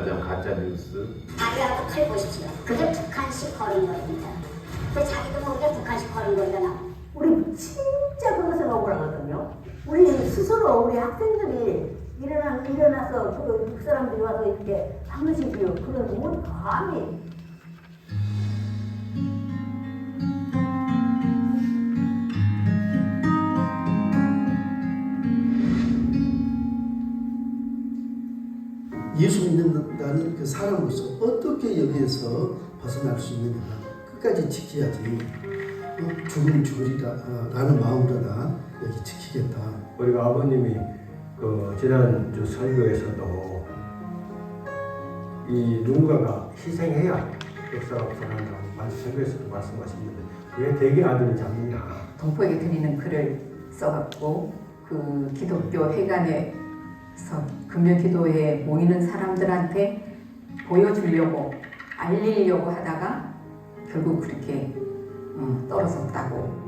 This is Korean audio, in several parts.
말하자면 가짜 뉴스 다리하고 칼 보십시오. 그게 북한식 거린거입니다. 그 자기도 모르게 북한식 거린거리가 나와. 우리 진짜 그것을 억울하거든요. 우리 스스로 우리 학생들이 일어나 일어나서 그 사람들이 와서 이렇게 하면서 그런 뭐 감히 믿는다는 그 사람으로서 어떻게 여기에서 벗어날 수 있느냐. 끝까지 지켜야지. 어, 죽으면 죽으리라 어, 라는 마음으로 나 여기 지키겠다. 우리가 아버님이 그 지난주 설교에서도 이 누군가가 희생해야 역사가 변한다고 말씀 설교에서도 말씀하시는데 왜 대개 아들을 잡느냐 동포에게 드리는 글을 써갖고 그 기독교 회관에서 금요 기도에 모이는 사람들한테 보여주려고 알리려고 하다가 결국 그렇게 어, 떨어졌다고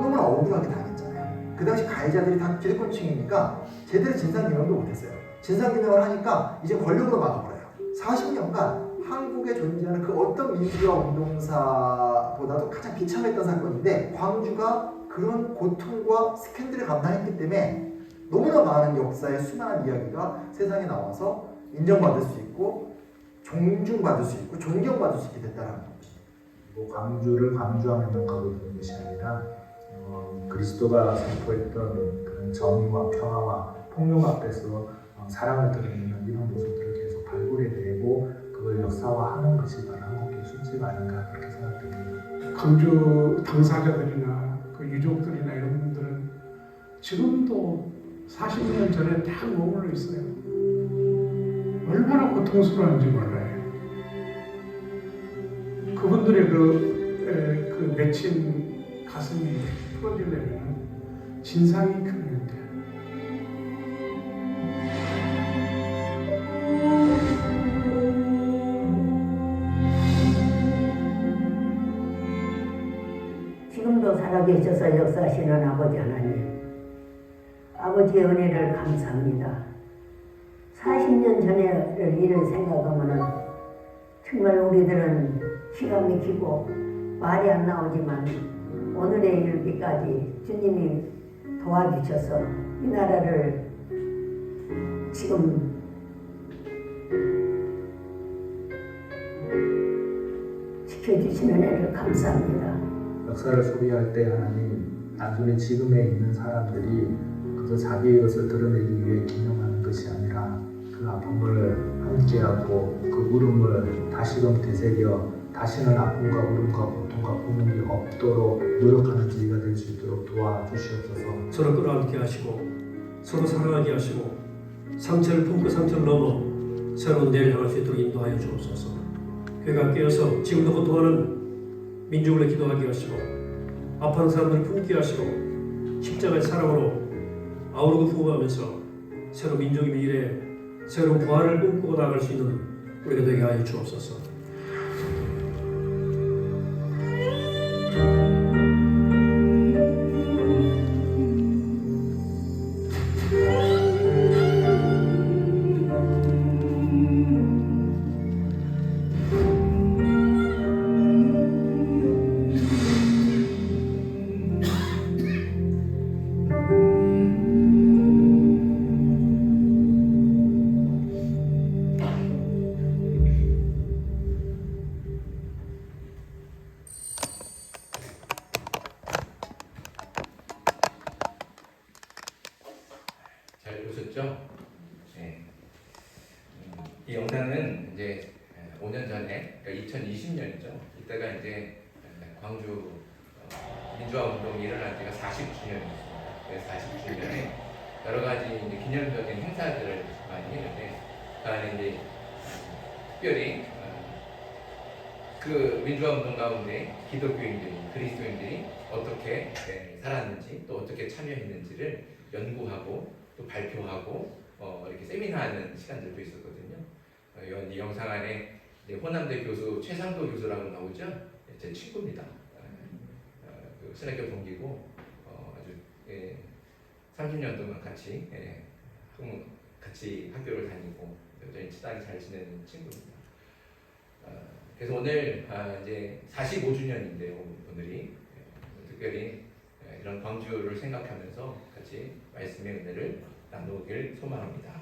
너무나 억울하게 당했잖아요. 그 당시 가해자들이 다 기득권층이니까 제대로 진상규명도 못했어요. 진상규명을 하니까 이제 권력으로 막아버려요. 40년간 한국에 존재하는 그 어떤 민주화 운동사보다도 가장 비참했던 사건인데 광주가 그런 고통과 스캔들을 감당했기 때문에 너무나 많은 역사의 수많은 이야기가 세상에 나와서 인정받을 수 있고 존중받을 수 있고 존경받을 수 있게 됐다는 겁니다. 뭐 광주를 광주하면 가보는 것이 아니라 어, 그리스도가 선포했던 그런 정의와 평화와 폭력 앞에서 어, 사랑을 드리는 이런 모습들 역사화하는 것이 바로 한국의 순지가 아닌가 그렇게 생각됩니다. 광주 당사자들이나 그 유족들이나 이런 분들은 지금도 40년 전에 다 머물러 있어요. 얼마나 고통스러운지 몰라요. 그분들의 그, 에, 그 맺힌 가슴이 풀어지려면 진상이 필 역사하시는 아버지 하나님 아버지의 은혜를 감사합니다. 40년 전의 일을 생각하면은 정말 우리들은 기가 막히고 말이 안 나오지만 오늘의 일기까지 주님이 도와주셔서 이 나라를 지금 지켜주시는 은혜를 감사합니다. 역사를 소비할 때 하나님 단순히 지금에 있는 사람들이 그저 자기의 것을 드러내기 위해 기념하는 것이 아니라 그 아픔을 함께하고 그 울음을 다시금 되새겨 다시는 아픔과 울음과 고통과 고민이 없도록 노력하는 저희가 될 수 있도록 도와주시옵소서. 서로 끌어안게 하시고 서로 사랑하게 하시고 상처를 품고 상처를 넘어 새로운 내일 향할 수 있도록 인도하여 주옵소서. 교회가 깨어서 지금도 고통하는 민족을 기도하게 하시고 아파하는 사람들을 품게 하시고 십자가의 사랑으로 아우르고 부어가면서 새로운 민족의 미래에 새로운 부활을 꿈꾸고 나갈 수 있는 우리가 되게 하여 주옵소서. 광주 어, 민주화 운동이 일어난 지가 40주년이었습니다. 그래서 40주년에 여러 가지 이제 기념적인 행사들을 많이 했는데, 그 안에 이제 특별히 어, 그 민주화 운동 가운데 기독교인들이, 그리스도인들이 어떻게 네, 살았는지 또 어떻게 참여했는지를 연구하고 또 발표하고 어, 이렇게 세미나하는 시간들도 있었거든요. 어, 이- 이 영상 안에 호남대 교수 최상도 교수라고 나오죠. 예, 제 친구입니다. 어, 그 신학교 동기고 어, 아주 예, 30년 동안 같이 예, 학- 같이 학교를 다니고 여전히 친하게 잘 지내는 친구입니다. 어, 그래서 오늘 아, 이제 45주년인데요 오늘이 예, 특별히 예, 이런 광주를 생각하면서 같이 말씀의 은혜를 나누길 소망합니다.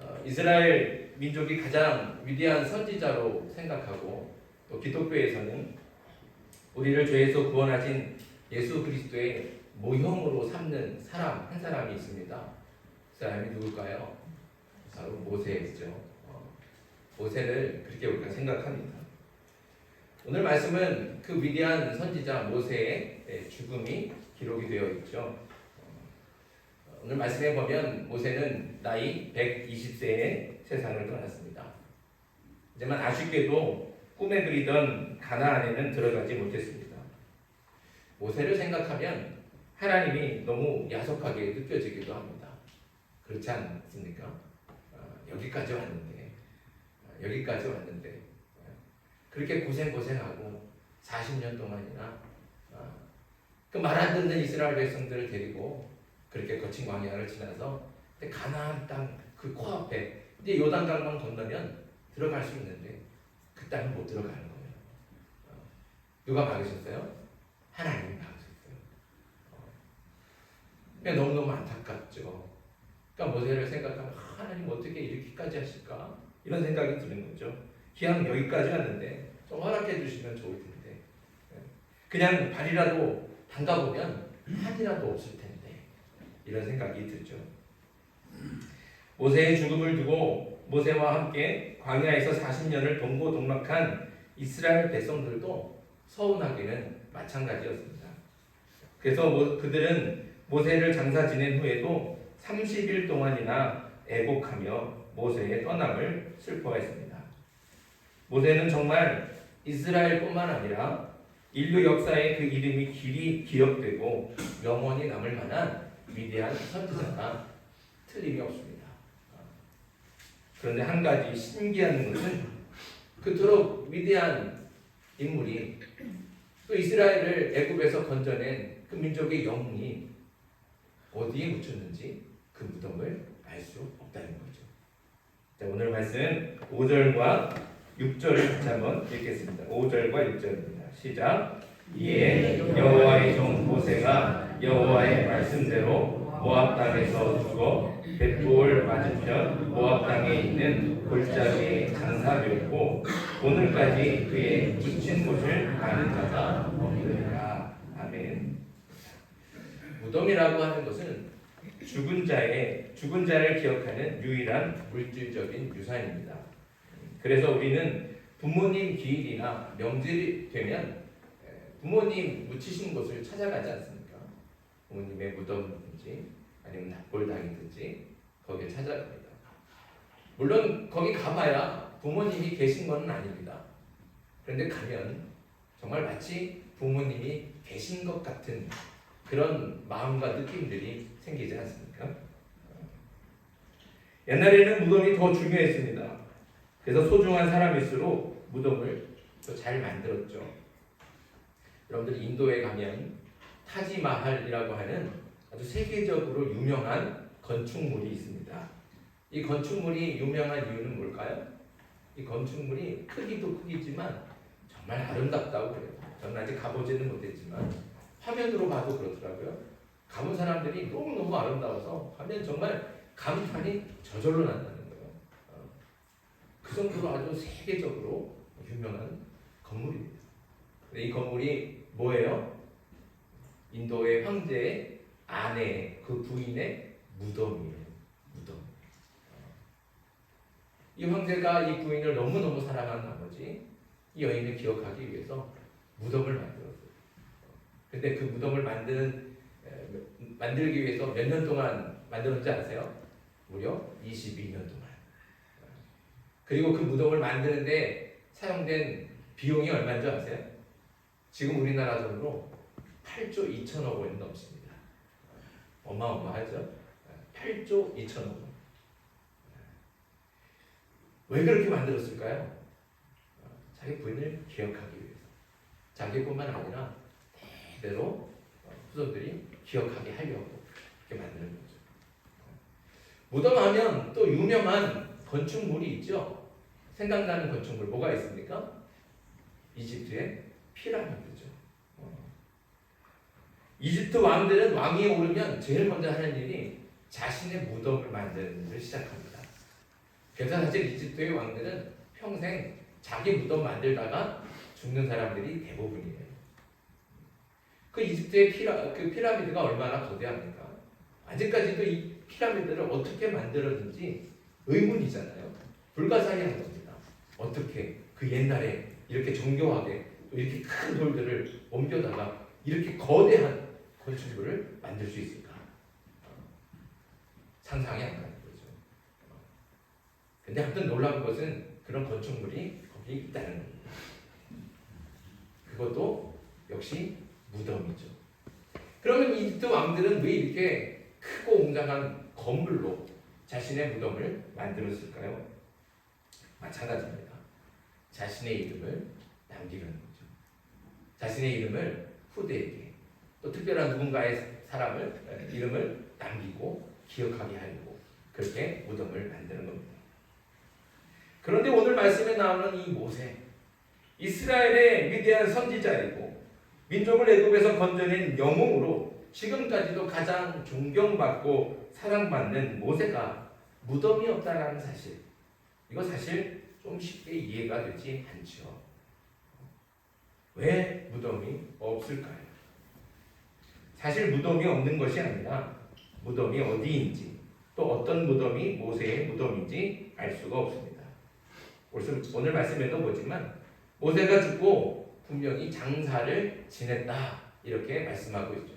어, 이스라엘 민족이 가장 위대한 선지자로 생각하고 또 기독교에서는 우리를 죄에서 구원하신 예수 그리스도의 모형으로 삼는 사람 한 사람이 있습니다. 그 사람이 누굴까요? 바로 모세죠. 어, 모세를 그렇게 우리가 생각합니다. 오늘 말씀은 그 위대한 선지자 모세의 예, 죽음이 기록이 되어 있죠. 어, 오늘 말씀해 보면 모세는 나이 120세에 세상을 떠났습니다. 하지만 아쉽게도 꿈에 그리던 가나안에는 들어가지 못했습니다. 모세를 생각하면 하나님이 너무 야속하게 느껴지기도 합니다. 그렇지 않습니까? 어, 여기까지 왔는데, 어, 여기까지 왔는데, 어, 그렇게 고생 고생하고 40년 동안이나 어, 그말 안 듣는 이스라엘 백성들을 데리고 그렇게 거친 광야를 지나서 가나안 땅 그 코앞에 이제 요단강만 건너면 들어갈 수 있는데 그 땅을 못 들어가는 거예요. 어, 누가 막으셨어요? 하나님이. 어, 그냥 너무너무 안타깝죠. 그러니까 모세를 생각하면 아, 하나님 어떻게 이렇게까지 하실까 이런 생각이 드는 거죠. 기왕 여기까지 왔는데 좀 허락해 주시면 좋을 텐데 예. 그냥 발이라도 담가보면 한이라도 없을 텐데 이런 생각이 들죠. 모세의 죽음을 두고 모세와 함께 광야에서 40년을 동고동락한 이스라엘 백성들도 서운하기는 마찬가지였습니다. 그래서 모- 그들은 모세를 장사 지낸 후에도 30일 동안이나 애곡하며 모세의 떠남을 슬퍼했습니다. 모세는 정말 이스라엘뿐만 아니라 인류 역사의 그 이름이 길이 기억되고 영원히 남을 만한 위대한 선지자가 틀림이 없습니다. 그런데 한 가지 신기한 것은 그토록 위대한 인물이 또 이스라엘을 애굽에서 건져낸 그 민족의 영웅이 어디에 묻혔는지 그 무덤을 알 수 없다는 거죠. 자, 오늘 말씀 5절과 6절을 같이 한번 읽겠습니다. 5절과 6절입니다. 시작. 이에 여호와의 종 모세가 여호와의 말씀대로 모압 땅에서 죽어 벳부올 맞은편 모압 땅에 있는 골짜기에 장사되었고 오늘까지 그의 묻힌 곳을 아는 자가 없느니라. 아멘. 무덤이라고 하는 것은 죽은 자의 죽은 자를 기억하는 유일한 물질적인 유산입니다. 그래서 우리는 부모님 기일이나 명절이 되면 부모님 묻히신 곳을 찾아가지 않습니까? 부모님의 무덤인지 아니면 납골당이든지 거기에 찾아갑니다. 물론 거기 가봐야 부모님이 계신 건 아닙니다. 그런데 가면 정말 마치 부모님이 계신 것 같은 그런 마음과 느낌들이 생기지 않습니까? 옛날에는 무덤이 더 중요했습니다. 그래서 소중한 사람일수록 무덤을 더 잘 만들었죠. 여러분들 인도에 가면 타지마할이라고 하는 아주 세계적으로 유명한 건축물이 있습니다. 이 건축물이 유명한 이유는 뭘까요? 이 건축물이 크기도 크기지만 정말 아름답다고 그래요. 저는 아직 가보지는 못했지만 화면으로 봐도 그렇더라고요. 가본 사람들이 너무너무 아름다워서 하면 정말 감탄이 저절로 난다는 거예요. 어, 그 정도로 아주 세계적으로 유명한 건물입니다. 이 건물이 뭐예요? 인도의 황제의 아내, 그 부인의 무덤이에요. 무덤. 어. 이 황제가 이 부인을 너무너무 사랑한 나머지 이 여인을 기억하기 위해서 무덤을 만들었어요. 근데 그 무덤을 에, 만들기 위해서 몇 년 동안 만들었는지 아세요? 무려 22년 동안. 그리고 그 무덤을 만드는데 사용된 비용이 얼마인 줄 아세요? 지금 우리나라 돈으로 8조 2천억 원이 넘습니다. 어마어마하죠? 8조 2천억 원. 왜 그렇게 만들었을까요? 어, 자기 부인을 기억하기 위해서. 자기뿐만 아니라 대대로 어, 후손들이 기억하게 하려고 이렇게 만드는 거죠. 무덤하면 또 유명한 건축물이 있죠. 생각나는 건축물 뭐가 있습니까? 이집트의 피라미드죠. 어. 이집트 왕들은 왕위에 오르면 제일 먼저 하는 일이 자신의 무덤을 만드는 일을 시작합니다. 그래서 사실 이집트의 왕들은 평생 자기 무덤 만들다가 죽는 사람들이 대부분이에요. 그 이집트의 피라, 그 피라미드가 얼마나 거대합니까? 아직까지도 이 피라미드를 어떻게 만들었는지 의문이잖아요. 불가사의한 겁니다. 어떻게 그 옛날에 이렇게 정교하게 또 이렇게 큰 돌들을 옮겨다가 이렇게 거대한 건축물을 만들 수 있을까? 상상이 안 가는 거죠. 근데 아무튼 놀라운 것은 그런 건축물이 거기 있다는 겁니다. 그것도 역시 무덤이죠. 그러면 이집트 왕들은 왜 이렇게 크고 웅장한 건물로 자신의 무덤을 만들었을까요? 마찬가지입니다. 자신의 이름을 남기려는 거죠. 자신의 이름을 후대에게 또 특별한 누군가의 사람을 이름을 남기고 기억하게 하려고 그렇게 무덤을 만드는 겁니다. 그런데 오늘 말씀에 나오는 이 모세 이스라엘의 위대한 선지자이고 민족을 애굽에서 건져낸 영웅으로 지금까지도 가장 존경받고 사랑받는 모세가 무덤이 없다라는 사실 이거 사실 좀 쉽게 이해가 되지 않죠. 왜 무덤이 없을까요? 사실 무덤이 없는 것이 아니라 무덤이 어디인지 또 어떤 무덤이 모세의 무덤인지 알 수가 없습니다. 오늘 말씀에도 보지만 모세가 죽고 분명히 장사를 지냈다 이렇게 말씀하고 있죠.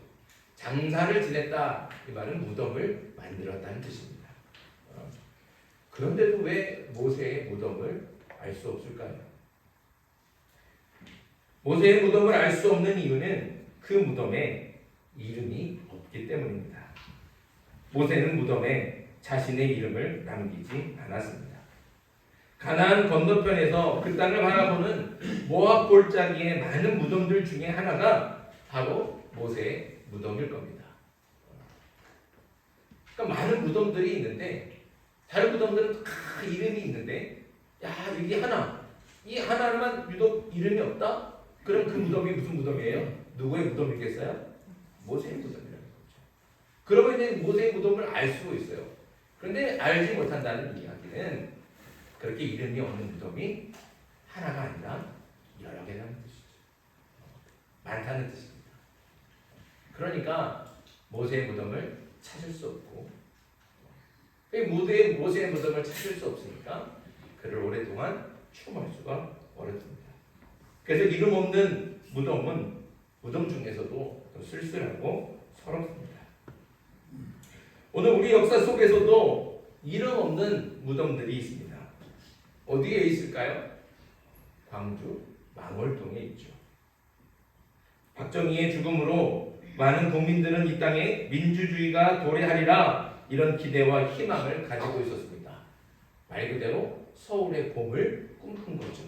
장사를 지냈다 이 말은 무덤을 만들었다는 뜻입니다. 어, 그런데도 왜 모세의 무덤을 알 수 없을까요? 모세의 무덤을 알 수 없는 이유는 그 무덤에 이름이 없기 때문입니다. 모세는 무덤에 자신의 이름을 남기지 않았습니다. 가나안 건너편에서 그 땅을 바라보는 모압 골짜기의 많은 무덤들 중에 하나가 바로 모세의 무덤일 겁니다. 그러니까 많은 무덤들이 있는데 다른 무덤들은 다 이름이 있는데 야 여기 하나 이 하나만 유독 이름이 없다? 그럼 그 무덤이 무슨 무덤이에요? 누구의 무덤이겠어요? 모세의 무덤이라는 거죠. 그러면 이제 모세의 무덤을 알수 있어요. 그런데 알지 못한다는 이야기는 그렇게 이름이 없는 무덤이 하나가 아니라 여러 개라는 뜻이죠. 많다는 뜻입니다. 그러니까 모세의 무덤을 찾을 수 없고 무대의 모세의 무덤을 찾을 수 없으니까 그를 오랫동안 추모할 수가 어렵습니다. 그래서 이름 없는 무덤은 무덤 중에서도 쓸쓸하고 서럽습니다. 오늘 우리 역사 속에서도 이름 없는 무덤들이 있습니다. 어디에 있을까요? 광주 망월동에 있죠. 박정희의 죽음으로 많은 국민들은 이 땅에 민주주의가 도래하리라 이런 기대와 희망을 가지고 있었습니다. 말 그대로 서울의 봄을 꿈꾼 거죠.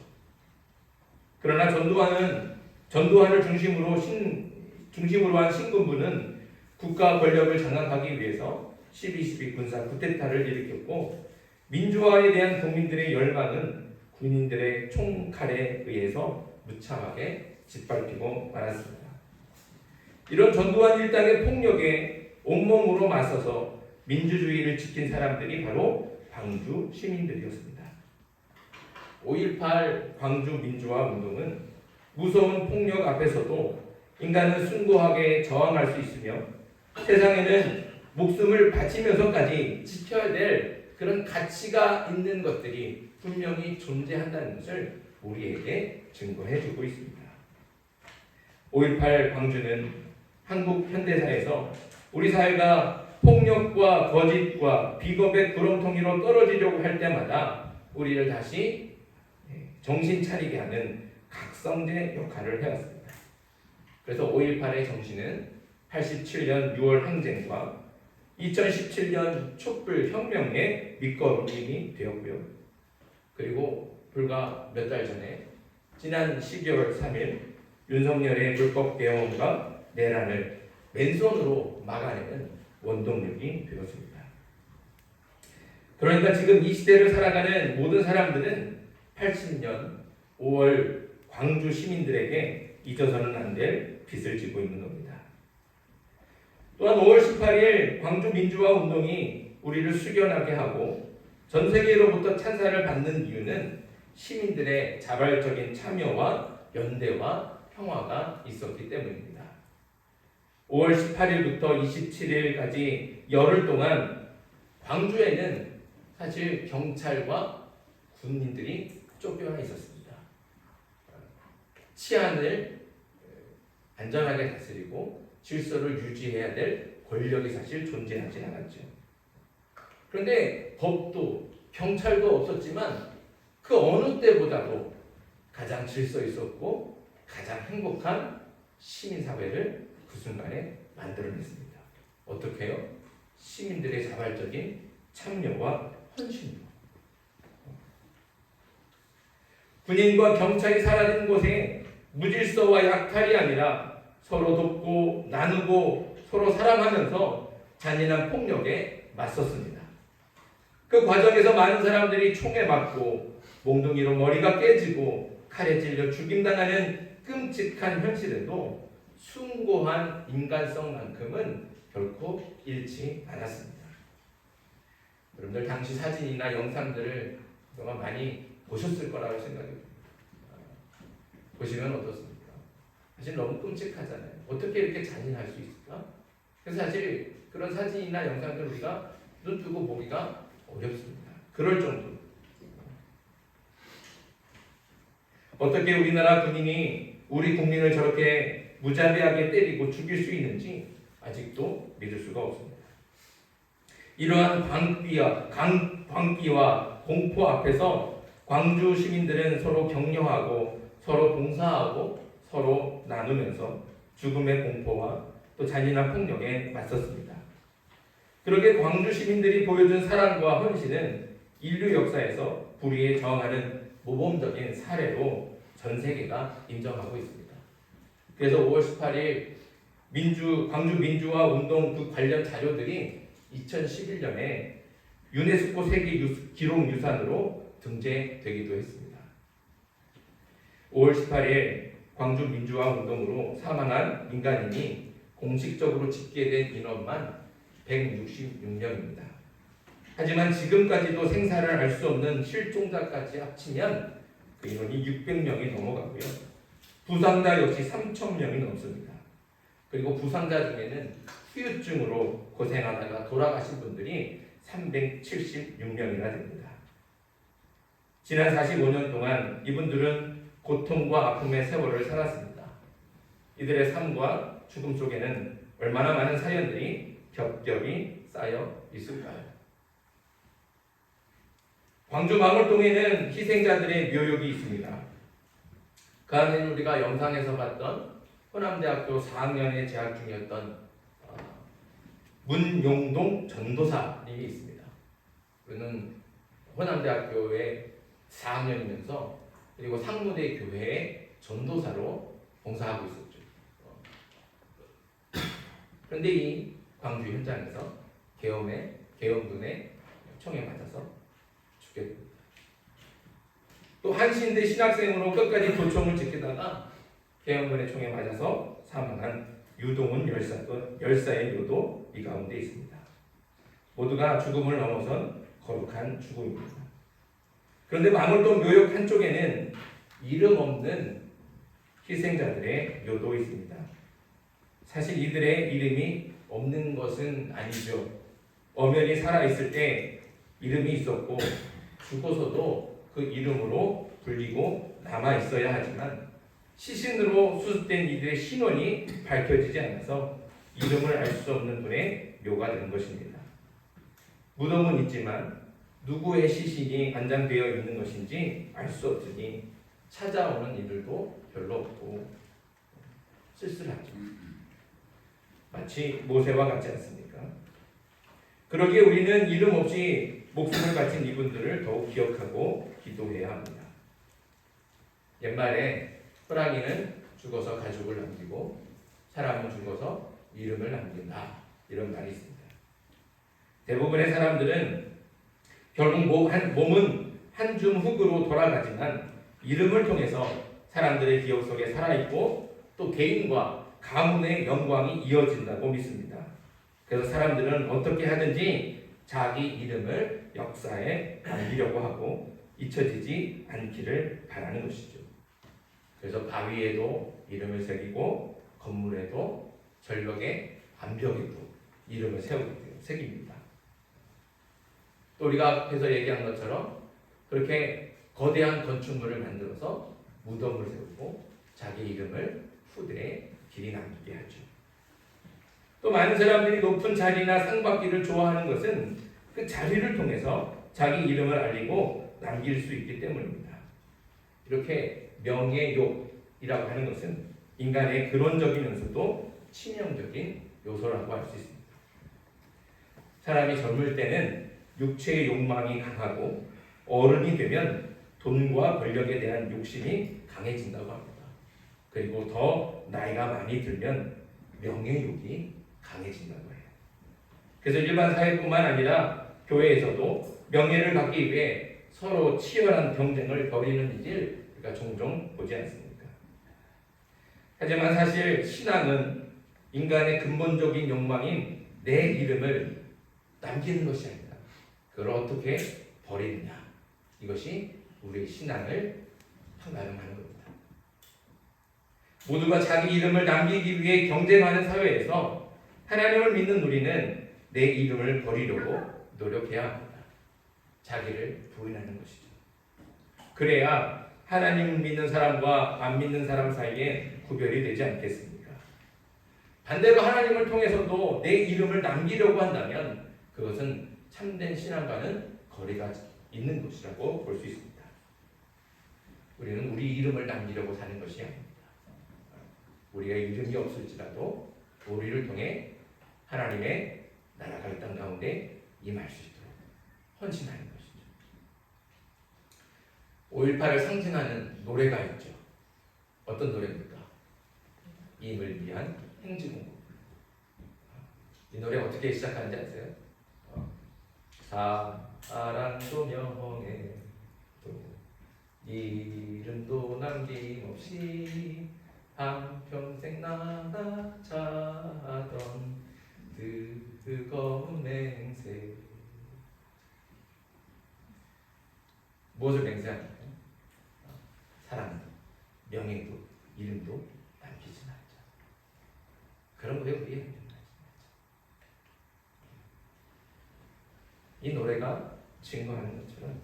그러나 전두환은 전두환을 중심으로 신 중심으로 한 신군부는 국가 권력을 장악하기 위해서 12.12 군사 쿠데타를 일으켰고 민주화에 대한 국민들의 열망은 군인들의 총칼에 의해서 무참하게 짓밟히고 말았습니다. 이런 전두환 일당의 폭력에 온몸으로 맞서서 민주주의를 지킨 사람들이 바로 광주 시민들이었습니다. 5.18 광주 민주화 운동은 무서운 폭력 앞에서도 인간은 숭고하게 저항할 수 있으며 세상에는 목숨을 바치면서까지 지켜야 될 그런 가치가 있는 것들이 분명히 존재한다는 것을 우리에게 증거해 주고 있습니다. 5.18 광주는 한국 현대사에서 우리 사회가 폭력과 거짓과 비겁의 구렁텅이로 떨어지려고 할 때마다 우리를 다시 정신 차리게 하는 각성제 역할을 해왔습니다. 그래서 5.18의 정신은 87년 6월 항쟁과 2017년 촛불 혁명의 밑거름이 되었고요. 그리고 불과 몇 달 전에 지난 12월 3일 윤석열의 불법 개헌과 내란을 맨손으로 막아내는 원동력이 되었습니다. 그러니까 지금 이 시대를 살아가는 모든 사람들은 80년 5월 광주 시민들에게 잊어서는 안 될 빚을 지고 있는 겁니다. 또한 5월 18일 광주 민주화 운동이 우리를 숙연하게 하고 전 세계로부터 찬사를 받는 이유는 시민들의 자발적인 참여와 연대와 평화가 있었기 때문입니다. 5월 18일부터 27일까지 열흘 동안 광주에는 사실 경찰과 군인들이 쫓겨나 있었습니다. 치안을 안전하게 다스리고 질서를 유지해야 될 권력이 사실 존재하지 않았죠. 그런데 법도 경찰도 없었지만 그 어느 때보다도 가장 질서 있었고 가장 행복한 시민사회를 그 순간에 만들어냈습니다. 어떻게 요? 시민들의 자발적인 참여와 헌신으로. 군인과 경찰이 사라진 곳에 무질서와 약탈이 아니라 서로 돕고 나누고 서로 사랑하면서 잔인한 폭력에 맞섰습니다. 그 과정에서 많은 사람들이 총에 맞고 몽둥이로 머리가 깨지고 칼에 찔려 죽임당하는 끔찍한 현실에도 숭고한 인간성만큼은 결코 잃지 않았습니다. 여러분들 당시 사진이나 영상들을 그동안 많이 보셨을 거라고 생각합니다. 보시면 어떻습니까? 사실 너무 끔찍하잖아요. 어떻게 이렇게 잔인할 수 있을까? 그래서 사실 그런 사진이나 영상들 우리가 눈 뜨고 보기가 어렵습니다. 그럴 정도로. 어떻게 우리나라 군인이 우리 국민을 저렇게 무자비하게 때리고 죽일 수 있는지 아직도 믿을 수가 없습니다. 이러한 광기와, 강, 광기와 공포 앞에서 광주 시민들은 서로 격려하고 서로 봉사하고 서로 나누면서 죽음의 공포와 또 잔인한 폭력에 맞섰습니다. 그렇게 광주 시민들이 보여준 사랑과 헌신은 인류 역사에서 불의에 저항하는 모범적인 사례로 전 세계가 인정하고 있습니다. 그래서 5월 18일 민주 광주 민주화 운동 그 관련 자료들이 2011년에 유네스코 세계 기록 유산으로 등재되기도 했습니다. 5월 18일 광주 민주화 운동으로 사망한 민간인이 공식적으로 집계된 인원만 166명입니다. 하지만 지금까지도 생사를 알 수 없는 실종자까지 합치면 그 인원이 600명이 넘어가고요. 부상자 역시 3,000명이 넘습니다. 그리고 부상자 중에는 후유증으로 고생하다가 돌아가신 분들이 376명이나 됩니다. 지난 45년 동안 이분들은 고통과 아픔의 세월을 살았습니다. 이들의 삶과 죽음 속에는 얼마나 많은 사연들이 겹겹이 쌓여 있을까요? 광주 망월동에는 희생자들의 묘역이 있습니다. 그 안에는 우리가 영상에서 봤던 호남대학교 4학년에 재학 중이었던 어, 문용동 전도사님이 있습니다. 그는 호남대학교에 4학년이면서 그리고 상무대 교회의 전도사로 봉사하고 있었죠. 어. 그런데 이 광주 현장에서 계엄의 계엄군의 총에 맞아서 죽게 됩니다. 또 한신대 신학생으로 끝까지 도청을 지키다가 계엄군의 총에 맞아서 사망한 유동훈 열사도 열사의 묘도 이 가운데 있습니다. 모두가 죽음을 넘어선 거룩한 죽음입니다. 그런데 망월동 묘역 한쪽에는 이름 없는 희생자들의 묘도 있습니다. 사실 이들의 이름이 없는 것은 아니죠. 엄연히 살아있을 때 이름이 있었고 죽어서도 그 이름으로 불리고 남아 있어야 하지만 시신으로 수습된 이들의 신원이 밝혀지지 않아서 이름을 알 수 없는 분의 묘가 된 것입니다. 무덤은 있지만 누구의 시신이 안장되어 있는 것인지 알 수 없으니 찾아오는 이들도 별로 없고 쓸쓸하죠. 마치 모세와 같지 않습니까? 그러기에 우리는 이름 없이 목숨을 바친 이분들을 더욱 기억하고 기도해야 합니다. 옛말에 호랑이는 죽어서 가죽을 남기고 사람은 죽어서 이름을 남긴다 이런 말이 있습니다. 대부분의 사람들은 결국 몸 한, 몸은 한 줌 흙으로 돌아가지만 이름을 통해서 사람들의 기억 속에 살아있고 또 개인과 가문의 영광이 이어진다고 믿습니다. 그래서 사람들은 어떻게 하든지 자기 이름을 역사에 남기려고 하고 잊혀지지 않기를 바라는 것이죠. 그래서 바위에도 이름을 새기고 건물에도 절벽에 암벽에도 이름을 세우고 새깁니다. 또 우리가 앞에서 얘기한 것처럼 그렇게 거대한 건축물을 만들어서 무덤을 세우고 자기 이름을 후대에 길이 남기게 하죠. 또 많은 사람들이 높은 자리나 상 받기를 좋아하는 것은 그 자리를 통해서 자기 이름을 알리고 남길 수 있기 때문입니다. 이렇게 명예욕이라고 하는 것은 인간의 근원적이면서도 치명적인 요소라고 할 수 있습니다. 사람이 젊을 때는 육체의 욕망이 강하고 어른이 되면 돈과 권력에 대한 욕심이 강해진다고 합니다. 그리고 더 나이가 많이 들면 명예욕이 강해진다고 해요. 그래서 일반 사회뿐만 아니라 교회에서도 명예를 받기 위해 서로 치열한 경쟁을 벌이는 일을 우리가 종종 보지 않습니까? 하지만 사실 신앙은 인간의 근본적인 욕망인 내 이름을 남기는 것이 아니라 그걸 어떻게 버리느냐 이것이 우리의 신앙을 판가름하는 겁니다. 모두가 자기 이름을 남기기 위해 경쟁하는 사회에서 하나님을 믿는 우리는 내 이름을 버리려고 노력해야 합니다. 자기를 부인하는 것이죠. 그래야 하나님을 믿는 사람과 안 믿는 사람 사이에 구별이 되지 않겠습니까? 반대로 하나님을 통해서도 내 이름을 남기려고 한다면 그것은 참된 신앙과는 거리가 있는 것이라고 볼 수 있습니다. 우리는 우리 이름을 남기려고 사는 것이 아닙니다. 우리가 이름이 없을지라도 우리를 통해 하나님의 나라가 이 땅 가운데 임할 수 있도록 헌신하는 것이죠. 5.18을 상징하는 노래가 있죠. 어떤 노래입니까? 임을 위한 행진곡. 이 노래 어떻게 시작하는지 아세요? 어. 사랑도 명예 또 이름도 남김없이 한평생 나가자던 뜨거운 맹세 무엇을 맹세합니까? 어, 사랑도 명예도 이름도 남기지 말자 그런 거에 우리의 이 노래가 증거하는 것처럼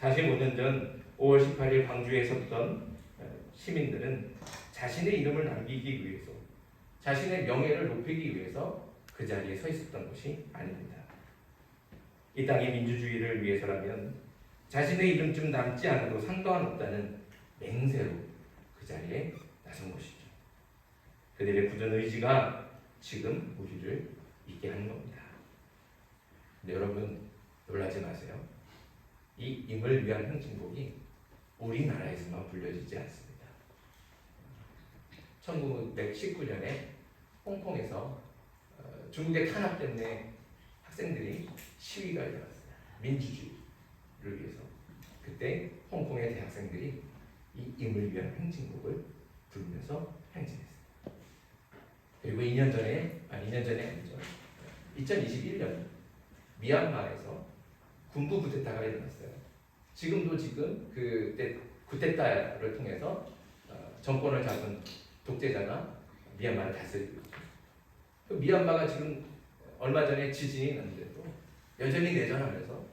45년 전 5월 18일 광주에 섰던 시민들은 자신의 이름을 남기기 위해서 자신의 명예를 높이기 위해서 그 자리에 서 있었던 것이 아닙니다. 이 땅의 민주주의를 위해서라면 자신의 이름 좀 남지 않아도 상관없다는 맹세로 그 자리에 나선 것이죠. 그들의 굳은 의지가 지금 우리를 있게 하는 겁니다. 근데 여러분 놀라지 마세요. 이 임을 위한 행진곡이 우리나라에서만 불려지지 않습니다. 1919년에 홍콩에서 어, 중국의 탄압 때문에 학생들이 시위가 일어났어요. 민주주의를 위해서. 그때 홍콩의 대학생들이 이 임을 위한 행진곡을 부르면서 행진했어요. 그리고 2년 전에, 아 2년 전에 아니죠. 2021년 미얀마에서 군부 구테타가 일어났어요. 지금도 지금 그때 구테타를 통해서 어, 정권을 잡은 독재자가 미얀마를 다스리고. 그 미얀마가 지금 얼마 전에 지진이 났는데도 여전히 내전하면서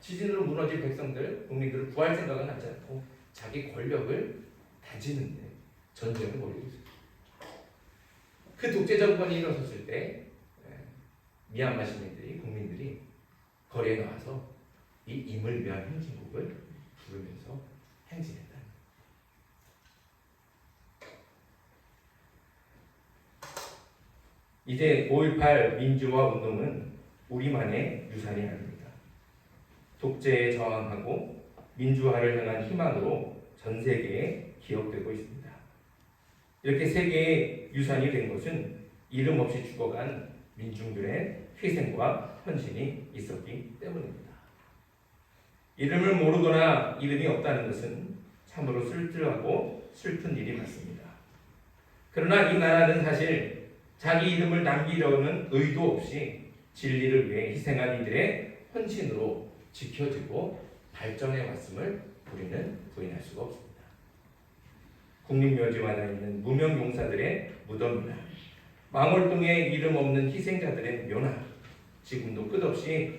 지진으로 무너진 백성들, 국민들을 구할 생각은 하지 않고 자기 권력을 다지는데 전쟁을 벌이고 있습니다. 그 독재 정권이 일어섰을 때 미얀마 시민들이 국민들이 거리에 나와서 이 임을 위한 행진곡을 부르면서 행진했다. 이제 5.18 민주화 운동은 우리만의 유산이 아닙니다. 독재에 저항하고 민주화를 향한 희망으로 전 세계에 기억되고 있습니다. 이렇게 세계의 유산이 된 것은 이름 없이 죽어간 민중들의 희생과 헌신이 있었기 때문입니다. 이름을 모르거나 이름이 없다는 것은 참으로 쓸쓸하고 슬픈 일이 맞습니다. 그러나 이 나라는 사실 자기 이름을 남기려는 의도 없이 진리를 위해 희생한 이들의 헌신으로 지켜지고 발전해 왔음을 우리는 부인할 수가 없습니다. 국립묘지관에 있는 무명 용사들의 무덤이나 망월동에 이름 없는 희생자들의 묘나 지금도 끝없이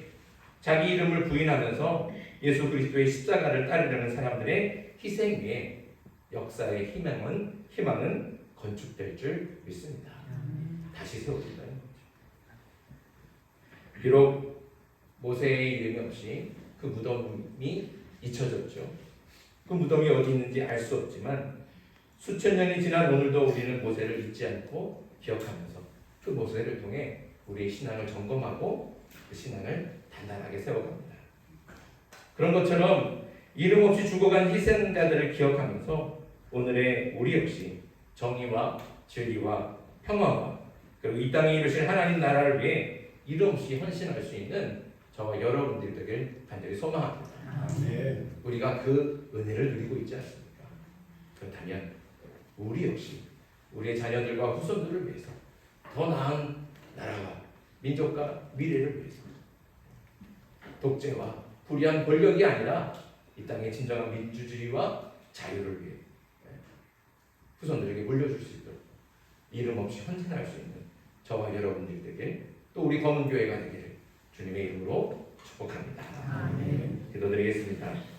자기 이름을 부인하면서 예수 그리스도의 십자가를 따르려는 사람들의 희생 위에 역사의 희망은 희망은 건축될 줄 믿습니다. 다시 세워진다는 거죠. 비록 모세의 이름이 없이 그 무덤이 잊혀졌죠. 그 무덤이 어디 있는지 알 수 없지만 수천 년이 지난 오늘도 우리는 모세를 잊지 않고 기억하면서 그 모세를 통해 우리의 신앙을 점검하고 그 신앙을 단단하게 세워갑니다. 그런 것처럼 이름 없이 죽어간 희생자들을 기억하면서 오늘의 우리 역시 정의와 진리와 평화와 그리고 이 땅에 이루실 하나님 나라를 위해 이름 없이 헌신할 수 있는 저와 여러분들 되길 간절히 소망합니다. 우리가 그 은혜를 누리고 있지 않습니까? 그렇다면 우리 역시 우리의 자녀들과 후손들을 위해서 더 나은 나라와 민족과 미래를 위해서 독재와 불의한 권력이 아니라 이 땅의 진정한 민주주의와 자유를 위해 후손들에게 물려줄 수 있도록 이름 없이 헌신할 수 있는 저와 여러분들 되게 또 우리 검은 교회가 되기를 주님의 이름으로 축복합니다. 기도드리겠습니다.